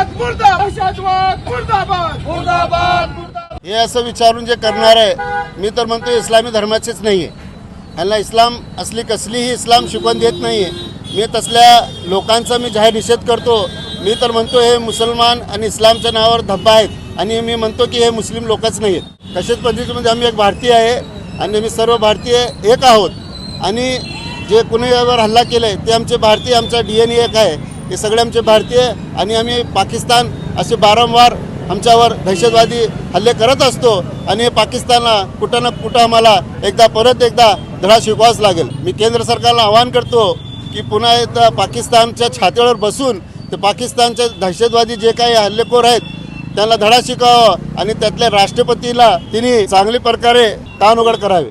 मुर्दाबाद मुर्दाबाद! मुर्दाबाद! मुर्दाबाद! हे असं विचारून जे करणार आहे मी तर म्हणतो इस्लामी धर्माचेच नाही आहे यांना इस्लाम असली कसलीही इस्लाम शिकवण देत नाही आहे मी तसल्या लोकांचा मी जाहीर निषेध करतो. मी तर म्हणतो हे मुसलमान आणि इस्लामच्या नावावर धब्बा आहेत. आणि मी म्हणतो की हे मुस्लिम लोकच नाही आहेत कशाच पद्धतीमध्ये आम्ही एक भारतीय आहे आणि आम्ही सर्व भारतीय एक आहोत. आणि जे कुणी यावर हल्ला केला आहे ते आमचे भारतीय आमचा डी एन एक आहे. हे सगळे आमचे भारतीय आणि आम्ही पाकिस्तान असे वारंवार आमच्यावर दहशतवादी हल्ले करत असतो आणि हे पाकिस्तानला कुठं ना कुठं आम्हाला एकदा परत एकदा धडा शिकवावाच लागेल. मी केंद्र सरकारला आवाहन करतो की पुन्हा एकदा पाकिस्तानच्या छातीवर बसून ते पाकिस्तानचे दहशतवादी जे काही हल्लेखोर आहेत त्यांना धडा शिकावा आणि त्यातल्या राष्ट्रपतीला तिने चांगली प्रकारे कान उघड करावे.